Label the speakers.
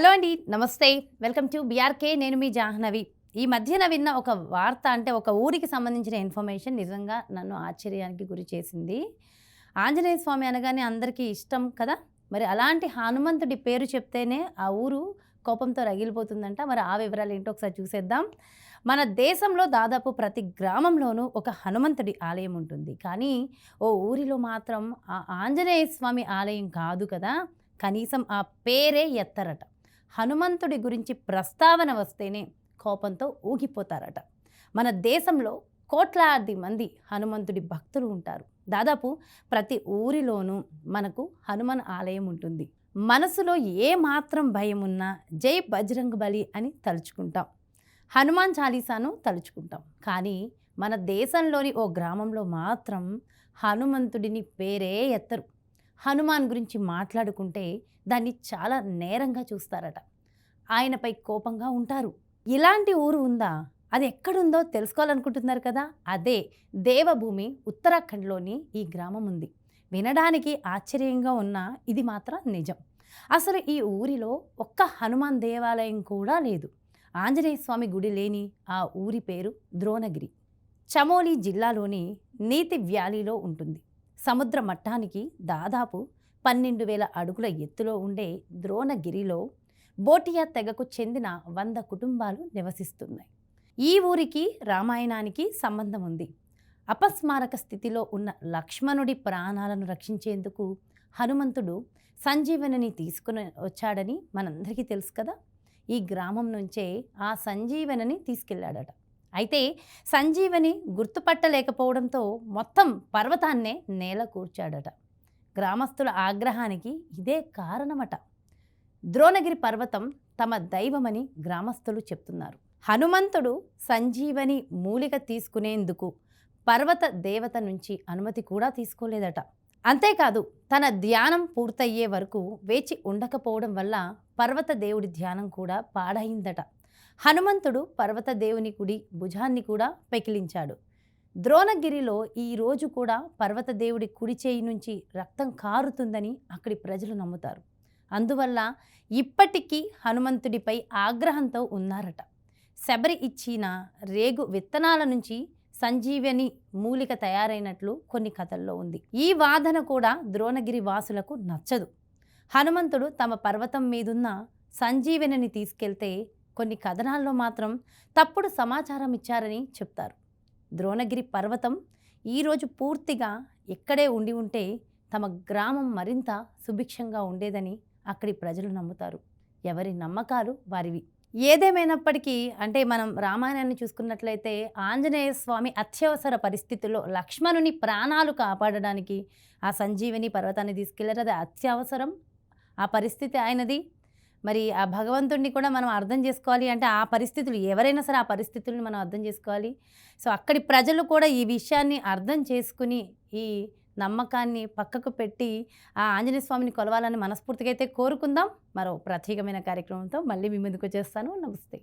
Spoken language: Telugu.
Speaker 1: హలో అండి నమస్తే. వెల్కమ్ టు బీఆర్కే నేను మీ జాహ్నవి. ఈ మధ్యన విన్న ఒక వార్త అంటే ఒక ఊరికి సంబంధించిన ఇన్ఫర్మేషన్ నిజంగా నన్ను ఆశ్చర్యానికి గురి చేసింది. ఆంజనేయ స్వామి అనగానే అందరికీ ఇష్టం కదా? మరి అలాంటి హనుమంతుడి పేరు చెప్తేనే ఆ ఊరు కోపంతో రగిలిపోతుందంట. మరి ఆ వివరాలు ఏంటో ఒకసారి చూసేద్దాం. మన దేశంలో దాదాపు ప్రతి గ్రామంలోనూ ఒక హనుమంతుడి ఆలయం ఉంటుంది. కానీ ఓ ఊరిలో మాత్రం ఆ ఆంజనేయ స్వామి ఆలయం కాదు కదా? కనీసం ఆ పేరే ఎత్తరట. హనుమంతుడి గురించి ప్రస్తావన వస్తేనే కోపంతో ఊగిపోతారట. మన దేశంలో కోట్లాది మంది హనుమంతుడి భక్తులు ఉంటారు. దాదాపు ప్రతి ఊరిలోనూ మనకు హనుమాన్ ఆలయం ఉంటుంది. మనసులో ఏ మాత్రం భయం ఉన్నా జై బజరంగ్ బలి అని తలుచుకుంటాం. హనుమాన్ చాలీసాను తలుచుకుంటాం. కానీ మన దేశంలోని ఓ గ్రామంలో మాత్రం హనుమంతుడిని పేరే ఎత్తరు. హనుమాన్ గురించి మాట్లాడుకుంటే దాన్ని చాలా నేరంగా చూస్తారట. ఆయనపై కోపంగా ఉంటారు. ఇలాంటి ఊరు ఉందా? అది ఎక్కడుందో తెలుసుకోవాలనుకుంటున్నారు కదా? అదే దేవభూమి ఉత్తరాఖండ్లోని ఈ గ్రామం ఉంది. వినడానికి ఆశ్చర్యంగా ఉన్న ఇది మాత్రం నిజం. అసలు ఈ ఊరిలో ఒక్క హనుమాన్ దేవాలయం కూడా లేదు. ఆంజనేయ స్వామి గుడి లేని ఆ ఊరి పేరు ద్రోణగిరి. చమోలి జిల్లాలోని నీతి వ్యాలీలో ఉంటుంది. సముద్ర మట్టానికి దాదాపు పన్నెండు వేల అడుగుల ఎత్తులో ఉండే ద్రోణగిరిలో బోటియా తెగకు చెందిన వంద కుటుంబాలు నివసిస్తున్నాయి. ఈ ఊరికి రామాయణానికి సంబంధం ఉంది. అపస్మారక స్థితిలో ఉన్న లక్ష్మణుడి ప్రాణాలను రక్షించేందుకు హనుమంతుడు సంజీవనిని తీసుకుని వచ్చాడని మనందరికీ తెలుసు కదా? ఈ గ్రామం నుంచే ఆ సంజీవనిని తీసుకెళ్ళాడట అయితే సంజీవని గుర్తుపట్టలేకపోవడంతో మొత్తం పర్వతాన్నే నేల కూర్చాడట. గ్రామస్తుల ఆగ్రహానికి ఇదే కారణమట. ద్రోణగిరి పర్వతం తమ దైవమని గ్రామస్తులు చెప్తున్నారు. హనుమంతుడు సంజీవని మూలిక తీసుకునేందుకు పర్వత దేవత నుంచి అనుమతి కూడా తీసుకోలేదట. అంతేకాదు తన ధ్యానం పూర్తయ్యే వరకు వేచి ఉండకపోవడం వల్ల పర్వత దేవుడి ధ్యానం కూడా పాడైందట. హనుమంతుడు పర్వత దేవుని కుడి భుజాన్ని కూడా పెకిలించాడు. ద్రోణగిరిలో ఈ రోజు కూడా పర్వత దేవుడి కుడి చేయి నుంచి రక్తం కారుతుందని అక్కడి ప్రజలు నమ్ముతారు. అందువల్ల ఇప్పటికీ హనుమంతుడిపై ఆగ్రహంతో ఉన్నారట. శబరి ఇచ్చిన రేగు విత్తనాల నుంచి సంజీవని మూలిక తయారైనట్లు కొన్ని కథల్లో ఉంది. ఈ వాదన కూడా ద్రోణగిరి వాసులకు నచ్చదు. హనుమంతుడు తమ పర్వతం మీదున్న సంజీవనిని తీసుకెళ్తే కొన్ని కథనాల్లో మాత్రం తప్పుడు సమాచారం ఇచ్చారని చెప్తారు. ద్రోణగిరి పర్వతం ఈరోజు పూర్తిగా ఇక్కడే ఉండి ఉంటే తమ గ్రామం మరింత సుభిక్షంగా ఉండేదని అక్కడి ప్రజలు నమ్ముతారు. ఎవరి నమ్మకాలు వారివి. ఏదేమైనప్పటికీ అంటే మనం రామాయణాన్ని చూసుకున్నట్లయితే ఆంజనేయ స్వామి అత్యవసర పరిస్థితుల్లో లక్ష్మణుని ప్రాణాలు కాపాడడానికి ఆ సంజీవిని పర్వతాన్ని తీసుకెళ్ళారు. అది అత్యవసరం. ఆ పరిస్థితి ఆయనది. మరి ఆ భగవంతుడిని కూడా మనం అర్థం చేసుకోవాలి అంటే ఆ పరిస్థితులు ఎవరైనా సరే ఆ పరిస్థితులను మనం అర్థం చేసుకోవాలి. సో అక్కడి ప్రజలు కూడా ఈ విషయాన్ని అర్థం చేసుకుని ఈ నమ్మకాన్ని పక్కకు పెట్టి ఆ ఆంజనేయ స్వామిని కొలవాలని మనస్ఫూర్తిగా అయితే కోరుకుందాం. మరో ప్రత్యేకమైన కార్యక్రమంతో మళ్ళీ మీ ముందుకు వచ్చేస్తాను. నమస్తే.